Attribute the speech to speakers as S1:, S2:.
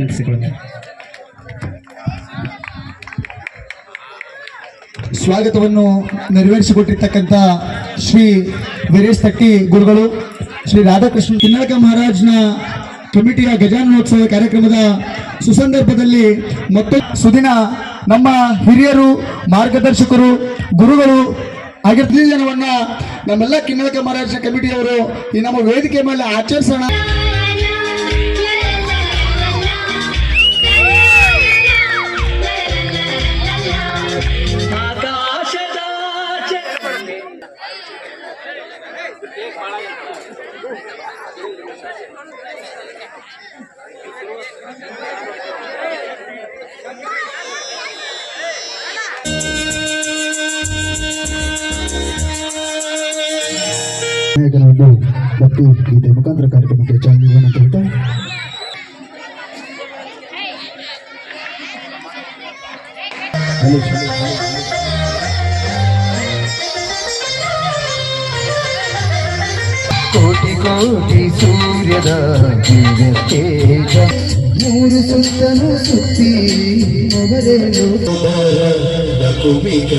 S1: ವಿನಂತಿಸಿಕೊಳ್ಳುತ್ತೇನೆ
S2: ಸ್ವಾಗತವನ್ನು ನೆರವೇರಿಸಿಕೊಟ್ಟಿರ್ತಕ್ಕಂಥ ಶ್ರೀ ವೀರೇಶ್ ತಟ್ಟಿ ಗುರುಗಳು, ಶ್ರೀ ರಾಧಾಕೃಷ್ಣ ಕಿನ್ನಾಳಕ ಮಹಾರಾಜ್ನ ಕಮಿಟಿಯ ಗಜಾನನೋತ್ಸವ ಕಾರ್ಯಕ್ರಮದ ಸುಸಂದರ್ಭದಲ್ಲಿ ಮತ್ತು ಸುದಿನ ನಮ್ಮ ಹಿರಿಯರು, ಮಾರ್ಗದರ್ಶಕರು, ಗುರುಗಳು ಆಗಿರ್ತೀವಿ ಜನವನ್ನ ನಮ್ಮೆಲ್ಲ ಕಿನ್ನಳಕ ಮಹಾರಾಜನ ಕಮಿಟಿಯವರು ಈ ನಮ್ಮ ವೇದಿಕೆ ಮೇಲೆ ಆಚರಿಸೋಣ.
S3: ನಾಯಕನೊಂದು ಭಕ್ತಿ ಗೀತೆ ಮುಖಾಂತರ ಕಾರ್ಯಕ್ರಮಕ್ಕೆ ಚಾಲನೆ ಅಂತ ಹೇಳ್ತಾ
S4: ಕೋಟಿ ಕೋಟಿ ಸೂರ್ಯದ ದಿವ್ಯ ತೇಜ ಮೂರು ಸುತ್ತಲೂ ಸುತ್ತಿ ಮೊದಲೇನು ಕುಮಿಕ